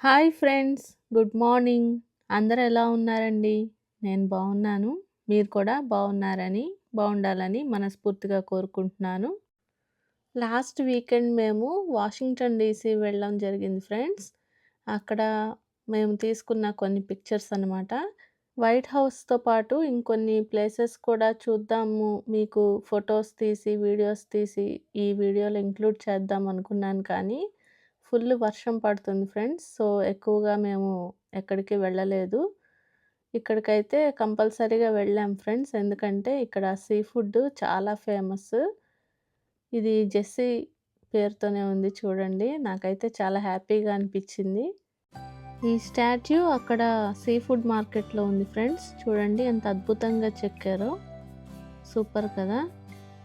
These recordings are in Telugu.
Hi friends good morning. అందరు ఎలా ఉన్నారండి? నేను బాగున్నాను. మీరు కూడా బాగున్నారని బాగుండాలని మనస్ఫూర్తిగా కోరుకుంటున్నాను. లాస్ట్ వీకెండ్ మేము వాషింగ్టన్ డీసీ వెళ్ళడం జరిగింది ఫ్రెండ్స్. అక్కడ మేము తీసుకున్న కొన్ని పిక్చర్స్ అనమాట వైట్ హౌస్తో పాటు ఇంకొన్ని ప్లేసెస్ కూడా చూద్దాము. మీకు ఫొటోస్ తీసి వీడియోస్ తీసి ఈ వీడియోలో ఇంక్లూడ్ చేద్దాం అనుకున్నాను కానీ ఫుల్ వర్షం పడుతుంది ఫ్రెండ్స్. సో ఎక్కువగా మేము ఎక్కడికి వెళ్ళలేదు. ఇక్కడికైతే కంపల్సరీగా వెళ్ళాం ఫ్రెండ్స్. ఎందుకంటే ఇక్కడ సీ ఫుడ్ చాలా ఫేమస్. ఇది జెస్సీ పేరుతోనే ఉంది చూడండి. నాకైతే చాలా హ్యాపీగా అనిపించింది. ఈ స్టాచ్యూ అక్కడ సీ ఫుడ్ మార్కెట్లో ఉంది ఫ్రెండ్స్. చూడండి ఎంత అద్భుతంగా చెక్కారో. సూపర్ కదా.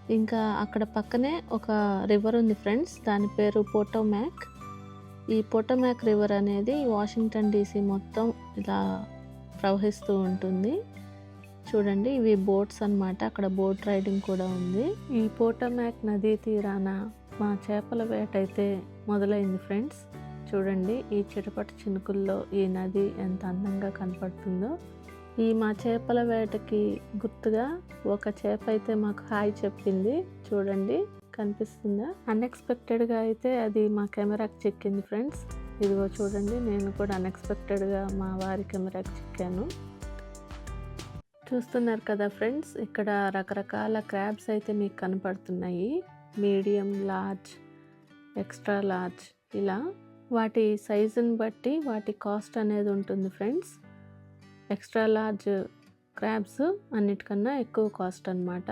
ఇంకా అక్కడ పక్కనే ఒక రివర్ ఉంది ఫ్రెండ్స్. దాని పేరు పోటోమ్యాక్. ఈ పోటోమ్యాక్ రివర్ అనేది వాషింగ్టన్ డీసీ మొత్తం ఇలా ప్రవహిస్తూ ఉంటుంది. చూడండి ఇవి బోట్స్ అన్నమాట. అక్కడ బోట్ రైడింగ్ కూడా ఉంది. ఈ పోటోమ్యాక్ నదీ తీరాన మా చేపల వేట అయితే మొదలైంది ఫ్రెండ్స్. చూడండి ఈ చిటపటి చినుకుల్లో ఈ నది ఎంత అందంగా కనపడుతుందో. ఈ మా చేపల వేటకి గుర్తుగా ఒక చేప అయితే మాకు హాయ్ చెప్పింది. చూడండి కనిపిస్తుందా? అన్ఎక్స్పెక్టెడ్గా అయితే అది మా కెమెరాకి చెక్కింది ఫ్రెండ్స్. ఇదిగో చూడండి నేను కూడా అన్ఎక్స్పెక్టెడ్గా మా వారి కెమెరాకి చిక్కాను. చూస్తున్నారు కదా ఫ్రెండ్స్ ఇక్కడ రకరకాల క్రాబ్స్ అయితే మీకు కనపడుతున్నాయి. మీడియం లార్జ్ ఎక్స్ట్రా లార్జ్ ఇలా. వాటి సైజుని బట్టి వాటి కాస్ట్ అనేది ఉంటుంది ఫ్రెండ్స్. ఎక్స్ట్రా లార్జ్ క్రాబ్స్ అన్నిటికన్నా ఎక్కువ కాస్ట్ అనమాట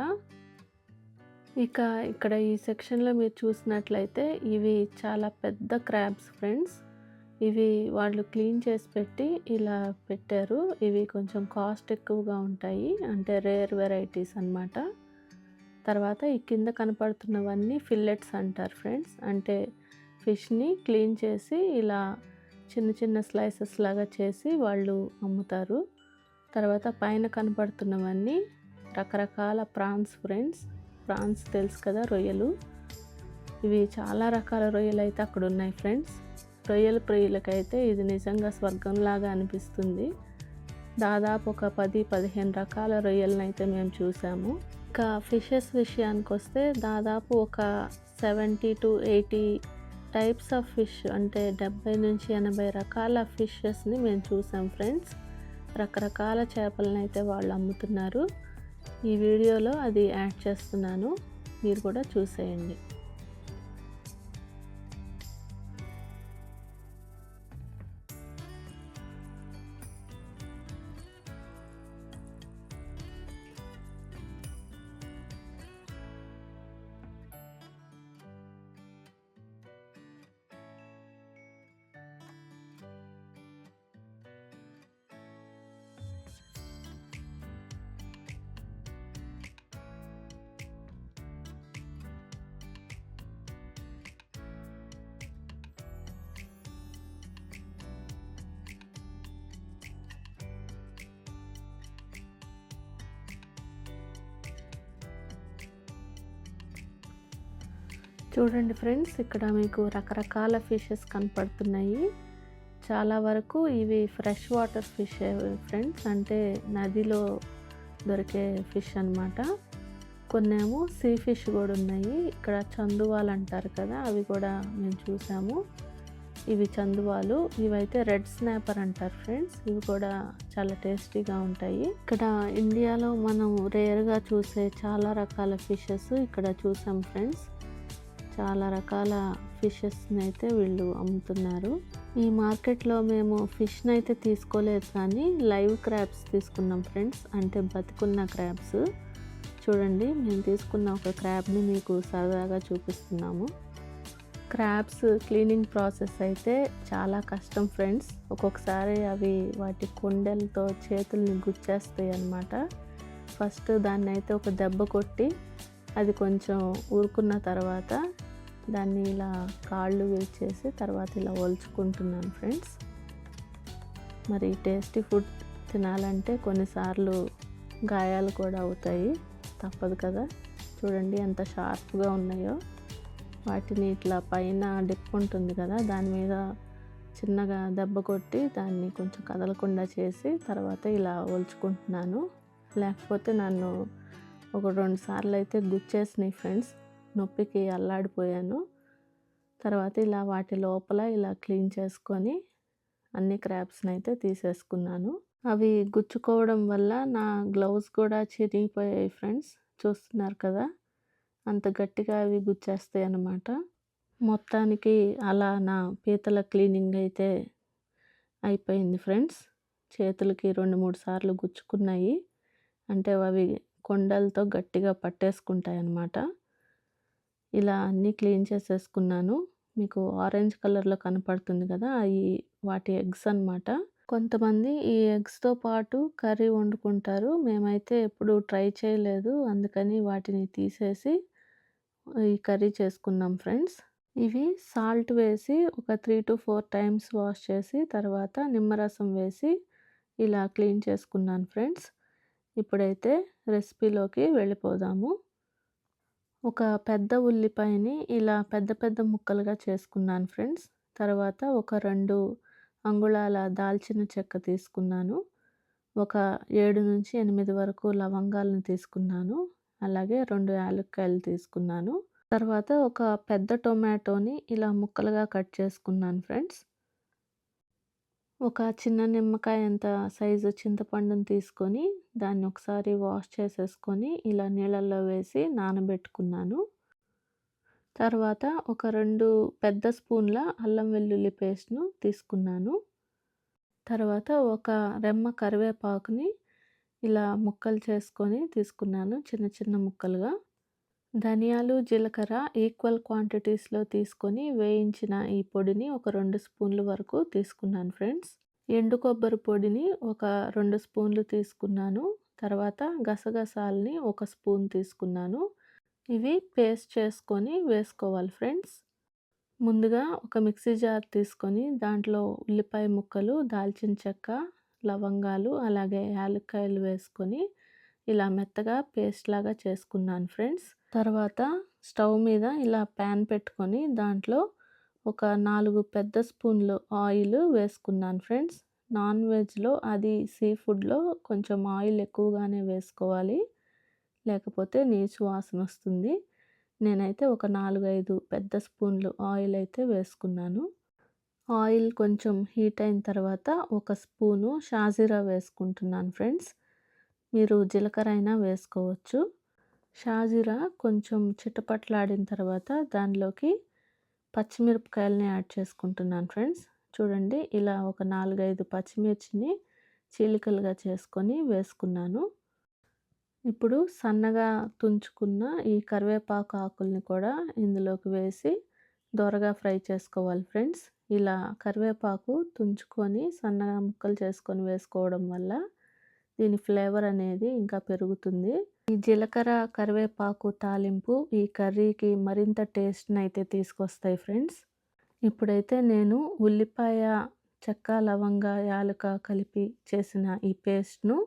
ఇక ఇక్కడ ఈ సెక్షన్లో మీరు చూసినట్లయితే ఇవి చాలా పెద్ద క్రాబ్స్ ఫ్రెండ్స్. ఇవి వాళ్ళు క్లీన్ చేసి పెట్టి ఇలా పెట్టారు. ఇవి కొంచెం కాస్ట్ ఎక్కువగా ఉంటాయి. అంటే రేర్ వెరైటీస్ అనమాట తర్వాత ఈ కింద కనపడుతున్నవన్నీ ఫిల్లెట్స్ అంటారు ఫ్రెండ్స్. అంటే ఫిష్ని క్లీన్ చేసి ఇలా చిన్న చిన్న స్లైసెస్ లాగా చేసి వాళ్ళు అమ్ముతారు. తర్వాత పైన కనపడుతున్నవన్నీ రకరకాల ప్రాన్స్ ఫ్రెండ్స్. ప్రాన్స్ తెలుసు కదా రొయ్యలు. ఇవి చాలా రకాల రొయ్యలు అయితే అక్కడ ఉన్నాయి ఫ్రెండ్స్. రొయ్యల ప్రియులకైతే ఇది నిజంగా స్వర్గంలాగా అనిపిస్తుంది. దాదాపు ఒక పది పదిహేను రకాల రొయ్యలను అయితే మేము చూసాము. ఇంకా ఫిషెస్ విషయానికి వస్తే దాదాపు ఒక seventy to eighty types of fish అంటే డెబ్బై నుంచి ఎనభై రకాల ఫిషెస్ని మేము చూసాం ఫ్రెండ్స్. రకరకాల చేపలను అయితే వాళ్ళు అమ్ముతున్నారు. ఈ వీడియోలో అది యాడ్ చేస్తున్నాను. మీరు కూడా చూసేయండి. చూడండి ఫ్రెండ్స్ ఇక్కడ మీకు రకరకాల ఫిషెస్ కనపడుతున్నాయి. చాలా వరకు ఇవి ఫ్రెష్ వాటర్ ఫిష్ ఫ్రెండ్స్ అంటే నదిలో దొరికే ఫిష్ అనమాట కొన్నేమో సీ ఫిష్ కూడా ఉన్నాయి. ఇక్కడ చందువాలు అంటారు కదా అవి కూడా మేము చూసాము. ఇవి చందువాలు. ఇవైతే రెడ్ స్నాపర్ అంటారు ఫ్రెండ్స్ ఇవి కూడా చాలా టేస్టీగా ఉంటాయి. ఇక్కడ ఇండియాలో మనం రేర్గా చూసే చాలా రకాల ఫిషెస్ ఇక్కడ చూసాం ఫ్రెండ్స్. చాలా రకాల ఫిషెస్ని అయితే వీళ్ళు అమ్ముతున్నారు. ఈ మార్కెట్లో మేము ఫిష్ని అయితే తీసుకోలేదు కానీ లైవ్ క్రాబ్స్ తీసుకున్నాం ఫ్రెండ్స్. అంటే బతికున్న క్రాబ్స్ చూడండి మేము తీసుకున్న ఒక క్రాబ్ని మీకు సరదాగా చూపిస్తున్నాము. క్రాబ్స్ క్లీనింగ్ ప్రాసెస్ అయితే చాలా కష్టం ఫ్రెండ్స్. ఒక్కొక్కసారి అవి వాటి కుండలతో చేతుల్ని గుచ్చేస్తాయి అన్నమాట. ఫస్ట్ దాన్ని అయితే ఒక దెబ్బ కొట్టి అది కొంచెం ఊరుకున్న తర్వాత దాన్ని ఇలా కాళ్ళు విరిచేసి తర్వాత ఇలా ఒలుచుకుంటున్నాను ఫ్రెండ్స్. మరి టేస్టీ ఫుడ్ తినాలంటే కొన్నిసార్లు గాయాలు కూడా అవుతాయి. తప్పదు కదా. చూడండి ఎంత షార్ప్గా ఉన్నాయో. వాటిని ఇట్లా పైన డిప్ ఉంటుంది కదా. దాని మీద చిన్నగా దెబ్బ కొట్టి దాన్ని కొంచెం కదలకుండా చేసి తర్వాత ఇలా ఒలుచుకుంటున్నాను. లేకపోతే నన్ను ఒక రెండు సార్లు అయితే గుచ్చేసినాయి ఫ్రెండ్స్. నొప్పికి అల్లాడిపోయాను. తర్వాత ఇలా వాటి లోపల ఇలా క్లీన్ చేసుకొని అన్ని క్రాప్స్ని అయితే తీసేసుకున్నాను. అవి గుచ్చుకోవడం వల్ల నా గ్లౌస్ కూడా చిరిగిపోయాయి ఫ్రెండ్స్. చూస్తున్నారు కదా? అంత గట్టిగా అవి గుచ్చేస్తాయి అన్నమాట. మొత్తానికి అలా నా పీతల క్లీనింగ్ అయితే అయిపోయింది ఫ్రెండ్స్. చేతులకి రెండు మూడు సార్లు గుచ్చుకున్నాయి. అంటే అవి కొండలతో గట్టిగా పట్టేసుకుంటాయి అన్నమాట. ఇలా అన్నీ క్లీన్ చేసేసుకున్నాను. మీకు ఆరెంజ్ కలర్లో కనపడుతుంది కదా అవి వాటి ఎగ్స్ అనమాట కొంతమంది ఈ ఎగ్స్తో పాటు కర్రీ వండుకుంటారు. మేమైతే ఎప్పుడు ట్రై చేయలేదు. అందుకని వాటిని తీసేసి ఈ కర్రీ చేసుకున్నాం ఫ్రెండ్స్. ఇవి సాల్ట్ వేసి ఒక three to four times wash చేసి తర్వాత నిమ్మరసం వేసి ఇలా క్లీన్ చేసుకున్నాను ఫ్రెండ్స్. ఇప్పుడైతే రెసిపీలోకి వెళ్ళిపోదాము. ఒక పెద్ద ఉల్లిపాయని ఇలా పెద్ద పెద్ద ముక్కలుగా చేసుకున్నాను ఫ్రెండ్స్. తర్వాత ఒక రెండు అంగుళాల దాల్చిన చెక్క తీసుకున్నాను. ఒక ఏడు నుంచి ఎనిమిది వరకు లవంగాలను తీసుకున్నాను. అలాగే రెండు యాలక్కాయలు తీసుకున్నాను. తర్వాత ఒక పెద్ద టొమాటోని ఇలా ముక్కలుగా కట్ చేసుకున్నాను ఫ్రెండ్స్. ఒక చిన్న నిమ్మకాయ అంత సైజు చింతపండుని తీసుకొని దాన్ని ఒకసారి వాష్ చేసేసుకొని ఇలా నీళ్ళల్లో వేసి నానబెట్టుకున్నాను. తర్వాత ఒక రెండు పెద్ద స్పూన్ల అల్లం వెల్లుల్లి పేస్ట్ను తీసుకున్నాను. తర్వాత ఒక రెమ్మ కరివేపాకుని ఇలా ముక్కలు చేసుకొని తీసుకున్నాను చిన్న చిన్న ముక్కలుగా. ధనియాలు జీలకర్ర ఈక్వల్ క్వాంటిటీస్లో తీసుకొని వేయించిన ఈ పొడిని ఒక రెండు స్పూన్ల వరకు తీసుకున్నాను ఫ్రెండ్స్. ఎండు కొబ్బరి పొడిని ఒక రెండు స్పూన్లు తీసుకున్నాను. తర్వాత గసగసాలని ఒక స్పూన్ తీసుకున్నాను. ఇవి పేస్ట్ చేసుకొని వేసుకోవాలి ఫ్రెండ్స్. ముందుగా ఒక మిక్సీ జార్ తీసుకొని దాంట్లో ఉల్లిపాయ ముక్కలు దాల్చిన చెక్క లవంగాలు అలాగే యాలక్కాయలు వేసుకొని ఇలా మెత్తగా పేస్ట్ లాగా చేసుకున్నాను ఫ్రెండ్స్. తర్వాత స్టవ్ మీద ఇలా ప్యాన్ పెట్టుకొని దాంట్లో ఒక నాలుగు పెద్ద స్పూన్లు ఆయిల్ వేసుకున్నాను ఫ్రెండ్స్. నాన్ వెజ్లో అది సీ ఫుడ్లో కొంచెం ఆయిల్ ఎక్కువగానే వేసుకోవాలి. లేకపోతే నీచు వాసన వస్తుంది. నేనైతే ఒక నాలుగు ఐదు పెద్ద స్పూన్లు ఆయిల్ అయితే వేసుకున్నాను. ఆయిల్ కొంచెం హీట్ అయిన తర్వాత ఒక స్పూను షాజీరా వేసుకుంటున్నాను ఫ్రెండ్స్. మీరు జీలకర్ర అయినా వేసుకోవచ్చు. షాజీరా కొంచెం చిటపట్లాడిన తర్వాత దానిలోకి పచ్చిమిరపకాయలని యాడ్ చేసుకుంటున్నాను ఫ్రెండ్స్. చూడండి ఇలా ఒక నాలుగైదు పచ్చిమిర్చిని చీలికలుగా చేసుకొని వేసుకున్నాను. ఇప్పుడు సన్నగా తుంచుకున్న ఈ కరివేపాకు ఆకుల్ని కూడా ఇందులోకి వేసి దోరగా ఫ్రై చేసుకోవాలి ఫ్రెండ్స్. ఇలా కరివేపాకు తుంచుకొని సన్నగా ముక్కలు చేసుకొని వేసుకోవడం వల్ల దీని ఫ్లేవర్ అనేది ఇంకా పెరుగుతుంది. ఈ జీలకర్ర కరివేపాకు తాలింపు ఈ కర్రీకి మరింత టేస్ట్ని అయితే తీసుకొస్తాయి ఫ్రెండ్స్. ఇప్పుడైతే నేను ఉల్లిపాయ చెక్క లవంగ యాలక కలిపి చేసిన ఈ పేస్ట్ను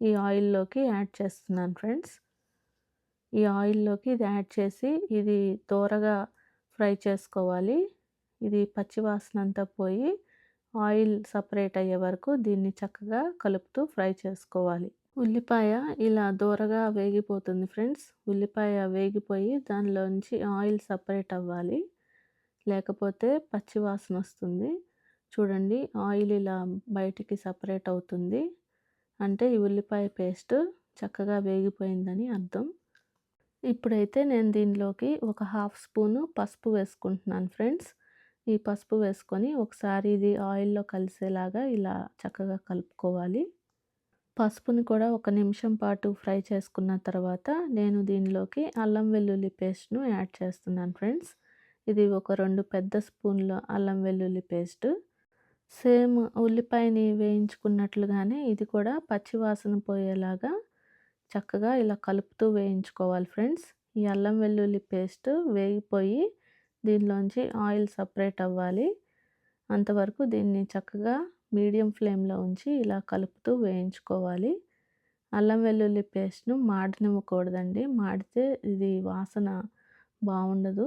ఈ ఆయిల్లోకి యాడ్ చేస్తున్నాను ఫ్రెండ్స్. ఈ ఆయిల్లోకి ఇది యాడ్ చేసి ఇది దోరగా ఫ్రై చేసుకోవాలి. ఇది పచ్చివాసన అంతా పోయి ఆయిల్ సపరేట్ అయ్యే వరకు దీన్ని చక్కగా కలుపుతూ ఫ్రై చేసుకోవాలి. ఉల్లిపాయ ఇలా దూరగా వేగిపోతుంది ఫ్రెండ్స్. ఉల్లిపాయ వేగిపోయి దానిలోంచి ఆయిల్ సపరేట్ అవ్వాలి. లేకపోతే పచ్చివాసన వస్తుంది. చూడండి ఆయిల్ ఇలా బయటికి సపరేట్ అవుతుంది. అంటే ఈ ఉల్లిపాయ పేస్ట్ చక్కగా వేగిపోయిందని అర్థం. ఇప్పుడైతే నేను దీనిలోకి ఒక హాఫ్ స్పూను పసుపు వేసుకుంటున్నాను ఫ్రెండ్స్. ఈ పసుపు వేసుకొని ఒకసారి ఇది ఆయిల్లో కలిసేలాగా ఇలా చక్కగా కలుపుకోవాలి. పసుపుని కూడా ఒక నిమిషం పాటు ఫ్రై చేసుకున్న తర్వాత నేను దీనిలోకి అల్లం వెల్లుల్లి పేస్ట్ను యాడ్ చేస్తున్నాను ఫ్రెండ్స్. ఇది ఒక రెండు పెద్ద స్పూన్ల అల్లం వెల్లుల్లి పేస్ట్. సేమ్ ఉల్లిపాయని వేయించుకున్నట్లుగానే ఇది కూడా పచ్చివాసన పోయేలాగా చక్కగా ఇలా కలుపుతూ వేయించుకోవాలి ఫ్రెండ్స్. ఈ అల్లం వెల్లుల్లి పేస్ట్ వేగిపోయి దీనిలోంచి ఆయిల్ సపరేట్ అవ్వాలి. అంతవరకు దీన్ని చక్కగా మీడియం ఫ్లేమ్లో ఉంచి ఇలా కలుపుతూ వేయించుకోవాలి. అల్లం వెల్లుల్లి పేస్ట్ను మాడనివ్వకూడదండి. మాడితే ఇది వాసన బాగుండదు.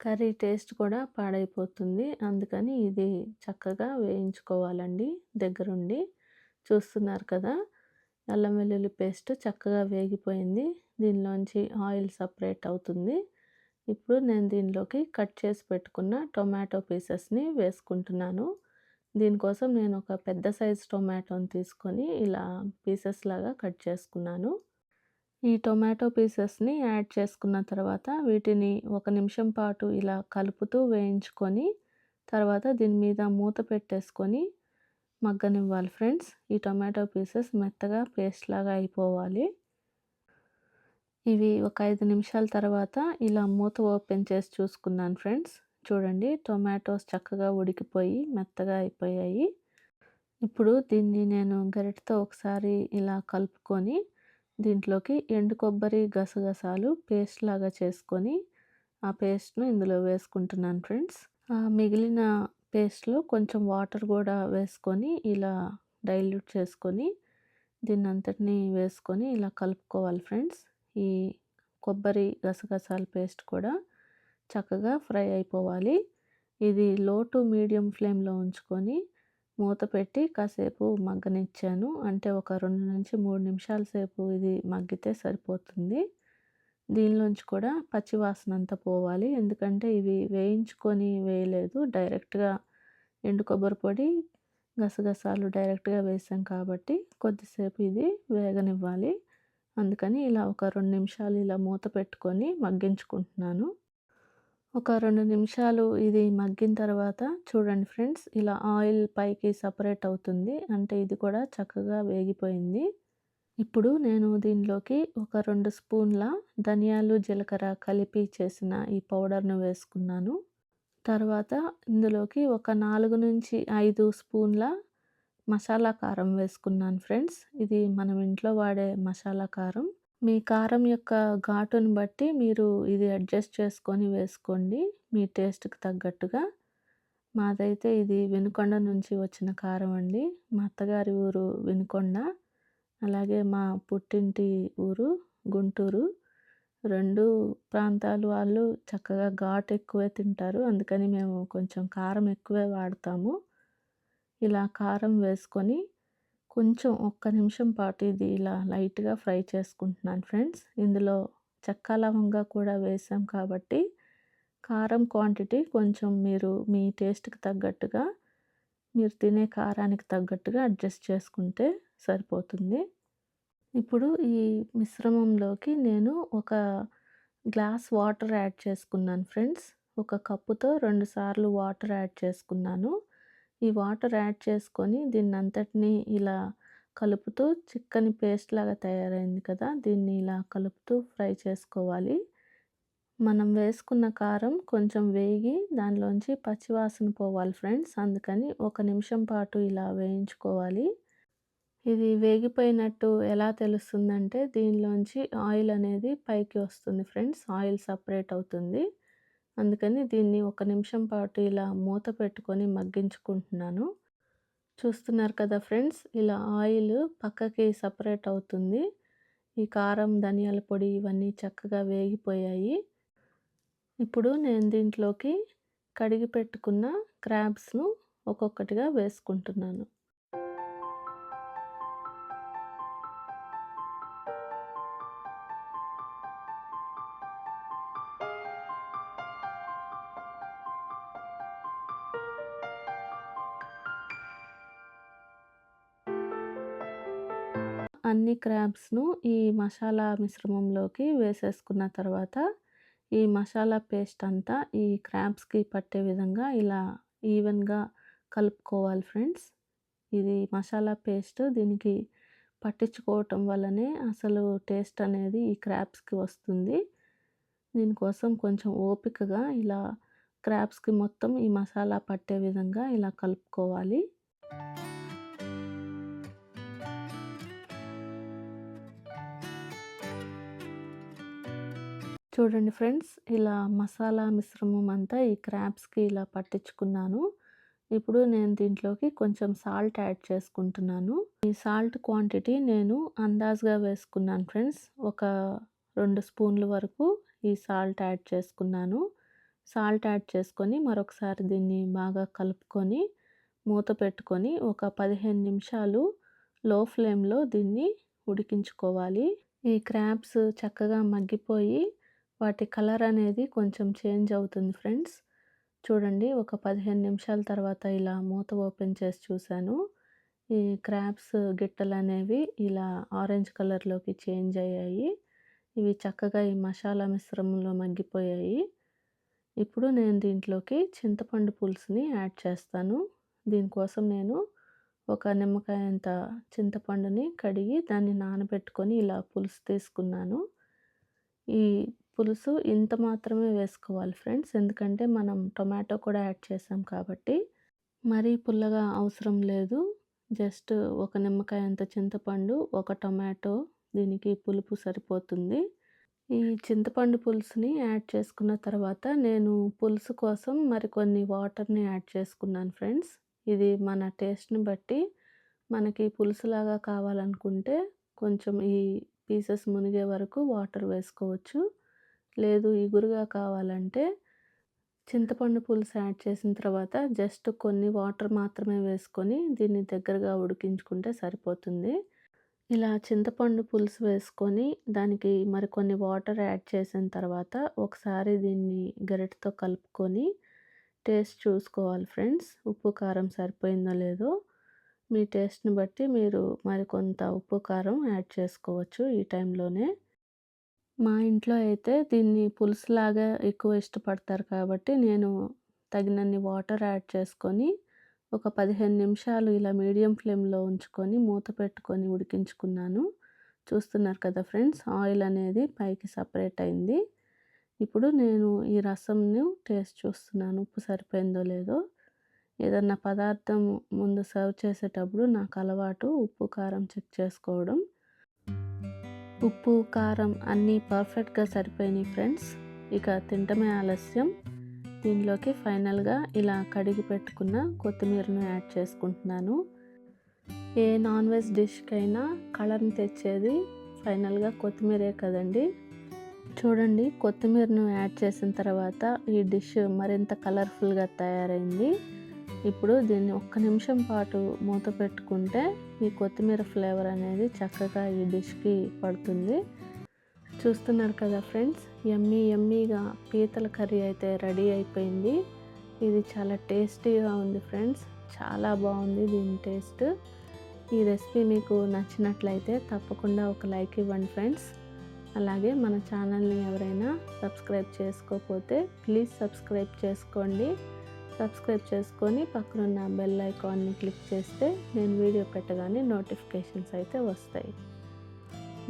కర్రీ టేస్ట్ కూడా పాడైపోతుంది. అందుకని ఇది చక్కగా వేయించుకోవాలండి దగ్గరుండి. చూస్తున్నారు కదా అల్లం వెల్లుల్లి పేస్ట్ చక్కగా వేగిపోయింది. దీనిలోంచి ఆయిల్ సపరేట్ అవుతుంది. ఇప్పుడు నేను దీనిలోకి కట్ చేసి పెట్టుకున్న టొమాటో పీసెస్ని వేసుకుంటున్నాను. దీనికోసం నేను ఒక పెద్ద సైజ్ టొమాటోని తీసుకొని ఇలా పీసెస్ లాగా కట్ చేసుకున్నాను. ఈ టొమాటో పీసెస్ని యాడ్ చేసుకున్న తర్వాత వీటిని ఒక నిమిషం పాటు ఇలా కలుపుతూ వేయించుకొని తర్వాత దీని మీద మూత పెట్టేసుకొని మగ్గనివ్వాలి ఫ్రెండ్స్. ఈ టొమాటో పీసెస్ మెత్తగా పేస్ట్ లాగా అయిపోవాలి. ఇవి ఒక ఐదు నిమిషాల తర్వాత ఇలా మూత ఓపెన్ చేసి చూసుకున్నాను ఫ్రెండ్స్. చూడండి టొమాటోస్ చక్కగా ఉడికిపోయి మెత్తగా అయిపోయాయి. ఇప్పుడు దీన్ని నేను గరిటతో ఒకసారి ఇలా కలుపుకొని దీంట్లోకి ఎండు కొబ్బరి గసగసాలు పేస్ట్ లాగా చేసుకొని ఆ పేస్ట్ను ఇందులో వేసుకుంటున్నాను ఫ్రెండ్స్. మిగిలిన పేస్ట్లో కొంచెం వాటర్ కూడా వేసుకొని ఇలా డైల్యూట్ చేసుకొని దీన్ని అంతటినీ వేసుకొని ఇలా కలుపుకోవాలి ఫ్రెండ్స్. ఈ కొబ్బరి గసగసాల పేస్ట్ కూడా చక్కగా ఫ్రై అయిపోవాలి. ఇది లో టు మీడియం ఫ్లేమ్లో ఉంచుకొని మూత పెట్టి కాసేపు మగ్గనిచ్చాను. అంటే ఒక రెండు నుంచి మూడు నిమిషాల సేపు ఇది మగ్గితే సరిపోతుంది. దీనిలోంచి కూడా పచ్చివాసన అంతా పోవాలి. ఎందుకంటే ఇవి వేయించుకొని వేయలేదు. డైరెక్ట్గా ఎండు కొబ్బరి పొడి గసగసాలు డైరెక్ట్గా వేసాం కాబట్టి కొద్దిసేపు ఇది వేగనివ్వాలి. అందుకని ఇలా ఒక రెండు నిమిషాలు ఇలా మూత పెట్టుకొని మగ్గించుకుంటున్నాను. ఒక రెండు నిమిషాలు ఇది మగ్గిన తర్వాత చూడండి ఫ్రెండ్స్ ఇలా ఆయిల్ పైకి సపరేట్ అవుతుంది. అంటే ఇది కూడా చక్కగా వేగిపోయింది. ఇప్పుడు నేను దీనిలోకి ఒక రెండు స్పూన్ల ధనియాలు జీలకర్ర కలిపి చేసిన ఈ పౌడర్ను వేసుకున్నాను. తర్వాత ఇందులోకి ఒక నాలుగు నుంచి ఐదు స్పూన్ల మసాలా కారం వేసుకున్నాను ఫ్రెండ్స్. ఇది మనం ఇంట్లో వాడే మసాలా కారం. మీ కారం యొక్క ఘాటుని బట్టి మీరు ఇది అడ్జస్ట్ చేసుకొని వేసుకోండి మీ టేస్ట్కి తగ్గట్టుగా. మాదైతే ఇది వినుకొండ నుంచి వచ్చిన కారం అండి. మా అత్తగారి ఊరు వినుకొండ అలాగే మా పుట్టింటి ఊరు గుంటూరు. రెండు ప్రాంతాలు వాళ్ళు చక్కగా ఘాటు ఎక్కువే తింటారు. అందుకని మేము కొంచెం కారం ఎక్కువే వాడతాము. ఇలా కారం వేసుకొని కొంచెం ఒక్క నిమిషం పాటు ఇది ఇలా లైట్గా ఫ్రై చేసుకుంటున్నాను ఫ్రెండ్స్. ఇందులో చెక్క లవంగా కూడా వేసాం కాబట్టి కారం క్వాంటిటీ కొంచెం మీరు మీ టేస్ట్కి తగ్గట్టుగా మీరు తినే కారానికి తగ్గట్టుగా అడ్జస్ట్ చేసుకుంటే సరిపోతుంది. ఇప్పుడు ఈ మిశ్రమంలోకి నేను ఒక గ్లాస్ వాటర్ యాడ్ చేసుకున్నాను ఫ్రెండ్స్. ఒక కప్పుతో రెండు సార్లు వాటర్ యాడ్ చేసుకున్నాను. ఈ వాటర్ యాడ్ చేసుకొని దీన్ని అంతటిని ఇలా కలుపుతూ చిక్కని పేస్ట్ లాగా తయారైంది కదా దీన్ని ఇలా కలుపుతూ ఫ్రై చేసుకోవాలి. మనం వేసుకున్న కారం కొంచెం వేగి దానిలోంచి పచ్చివాసన పోవాలి ఫ్రెండ్స్ అందుకని ఒక నిమిషం పాటు ఇలా వేయించుకోవాలి. ఇది వేగిపోయినట్టు ఎలా తెలుస్తుందంటే దీనిలోంచి ఆయిల్ అనేది పైకి వస్తుంది ఫ్రెండ్స్ ఆయిల్ సపరేట్ అవుతుంది. అందుకని దీన్ని ఒక నిమిషం పాటు ఇలా మూత పెట్టుకొని మగ్గించుకుంటున్నాను. చూస్తున్నారు కదా ఫ్రెండ్స్ ఇలా ఆయిల్ పక్కకి సపరేట్ అవుతుంది. ఈ కారం ధనియాల పొడి ఇవన్నీ చక్కగా వేగిపోయాయి. ఇప్పుడు నేను దీంట్లోకి కడిగి పెట్టుకున్న క్రాబ్స్ను ఒక్కొక్కటిగా వేసుకుంటున్నాను. క్రాబ్స్ను ఈ మసాలా మిశ్రమంలోకి వేసేసుకున్న తర్వాత ఈ మసాలా పేస్ట్ అంతా ఈ క్రాబ్స్కి పట్టే విధంగా ఇలా ఈవెన్గా కలుపుకోవాలి ఫ్రెండ్స్. ఇది మసాలా పేస్ట్ దీనికి పట్టించుకోవటం వల్లనే అసలు టేస్ట్ అనేది ఈ క్రాబ్స్కి వస్తుంది. దీనికోసం కొంచెం ఓపికగా ఇలా క్రాబ్స్కి మొత్తం ఈ మసాలా పట్టే విధంగా ఇలా కలుపుకోవాలి. చూడండి ఫ్రెండ్స్ ఇలా మసాలా మిశ్రమం అంతా ఈ క్రాబ్స్కి ఇలా పట్టించుకున్నాను. ఇప్పుడు నేను దీంట్లోకి కొంచెం సాల్ట్ యాడ్ చేసుకుంటున్నాను. ఈ సాల్ట్ క్వాంటిటీ నేను అందాజ్గా వేసుకున్నాను ఫ్రెండ్స్. ఒక రెండు స్పూన్ల వరకు ఈ సాల్ట్ యాడ్ చేసుకున్నాను. సాల్ట్ యాడ్ చేసుకొని మరొకసారి దీన్ని బాగా కలుపుకొని మూత పెట్టుకొని ఒక పదిహేను నిమిషాలు లో ఫ్లేమ్లో దీన్ని ఉడికించుకోవాలి. ఈ క్రాబ్స్ చక్కగా మగ్గిపోయి వాటి కలర్ అనేది కొంచెం చేంజ్ అవుతుంది ఫ్రెండ్స్. చూడండి ఒక పదిహేను నిమిషాల తర్వాత ఇలా మూత ఓపెన్ చేసి చూశాను. ఈ క్రాబ్స్ గిట్టలు అనేవి ఇలా ఆరెంజ్ కలర్లోకి చేంజ్ అయ్యాయి. ఇవి చక్కగా ఈ మసాలా మిశ్రమంలో మగ్గిపోయాయి. ఇప్పుడు నేను దీంట్లోకి చింతపండు పులుసుని యాడ్ చేస్తాను. దీనికోసం నేను ఒక నిమ్మకాయ అంత చింతపండుని కడిగి దాన్ని నానబెట్టుకొని ఇలా పులుసు తీసుకున్నాను. ఈ పులుసు ఇంత మాత్రమే వేసుకోవాలి ఫ్రెండ్స్. ఎందుకంటే మనం టొమాటో కూడా యాడ్ చేసాం కాబట్టి మరీ పుల్లగా అవసరం లేదు. జస్ట్ ఒక నిమ్మకాయ అంత చింతపండు ఒక టొమాటో దీనికి పులుపు సరిపోతుంది. ఈ చింతపండు పులుసుని యాడ్ చేసుకున్న తర్వాత నేను పులుసు కోసం మరికొన్ని వాటర్ని యాడ్ చేసుకున్నాను ఫ్రెండ్స్. ఇది మన టేస్ట్ని బట్టి మనకి పులుసులాగా కావాలనుకుంటే కొంచెం ఈ పీసెస్ మునిగే వరకు వాటర్ వేసుకోవచ్చు. లేదు ఇగురుగా కావాలంటే చింతపండు పులుసు యాడ్ చేసిన తర్వాత జస్ట్ కొన్ని వాటర్ మాత్రమే వేసుకొని దీన్ని దగ్గరగా ఉడికించుకుంటే సరిపోతుంది. ఇలా చింతపండు పులుసు వేసుకొని దానికి మరికొన్ని వాటర్ యాడ్ చేసిన తర్వాత ఒకసారి దీన్ని గరిటతో కలుపుకొని టేస్ట్ చూసుకోవాలి ఫ్రెండ్స్. ఉప్పు కారం సరిపోయిందో లేదో మీ టేస్ట్ని బట్టి మీరు మరికొంత ఉప్పు కారం యాడ్ చేసుకోవచ్చు ఈ టైంలోనే. మా ఇంట్లో అయితే దీన్ని పులుసులాగా ఎక్కువ ఇష్టపడతారు కాబట్టి నేను తగినన్ని వాటర్ యాడ్ చేసుకొని ఒక పదిహేను నిమిషాలు ఇలా మీడియం ఫ్లేమ్లో ఉంచుకొని మూత పెట్టుకొని ఉడికించుకున్నాను. చూస్తున్నారు కదా ఫ్రెండ్స్ ఆయిల్ అనేది పైకి సపరేట్ అయింది. ఇప్పుడు నేను ఈ రసంను టేస్ట్ చూస్తున్నాను ఉప్పు సరిపోయిందో లేదో. ఏదన్నా పదార్థం ముందు సర్వ్ చేసేటప్పుడు నాకు అలవాటు ఉప్పు కారం చెక్ చేసుకోవడం. ఉప్పు కారం అన్నీ పర్ఫెక్ట్గా సరిపోయినాయి ఫ్రెండ్స్. ఇక తింటమే ఆలస్యం. దీనిలోకి ఫైనల్గా ఇలా కడిగి పెట్టుకున్న కొత్తిమీరను యాడ్ చేసుకుంటున్నాను. ఏ నాన్ వెజ్ డిష్కైనా కలర్ని తెచ్చేది ఫైనల్గా కొత్తిమీరే కదండి. చూడండి కొత్తిమీరను యాడ్ చేసిన తర్వాత ఈ డిష్ మరింత కలర్ఫుల్గా తయారైంది. ఇప్పుడు దీన్ని ఒక్క నిమిషం పాటు మూత పెట్టుకుంటే ఈ కొత్తిమీర ఫ్లేవర్ అనేది చక్కగా ఈ డిష్కి పడుతుంది. చూస్తున్నారు కదా ఫ్రెండ్స్ ఎమ్మీ ఎమ్మీగా పీతల కర్రీ అయితే రెడీ అయిపోయింది. ఇది చాలా టేస్టీగా ఉంది ఫ్రెండ్స్ చాలా బాగుంది దీని టేస్ట్. ఈ రెసిపీ మీకు నచ్చినట్లయితే తప్పకుండా ఒక లైక్ ఇవ్వండి ఫ్రెండ్స్. అలాగే మన ఛానల్ని ఎవరైనా సబ్స్క్రైబ్ చేసుకోకపోతే ప్లీజ్ సబ్స్క్రైబ్ చేసుకోండి. సబ్స్క్రైబ్ చేసుకొని పక్కనున్న బెల్ ఐకాన్ని క్లిక్ చేస్తే నేను వీడియో పెట్టగానే నోటిఫికేషన్స్ అయితే వస్తాయి.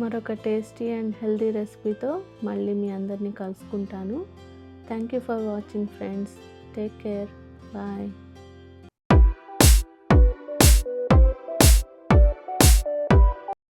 మరొక టేస్టీ అండ్ హెల్దీ రెసిపీతో మళ్ళీ మీ అందరినీ కలుసుకుంటాను. Thank you for watching friends take care bye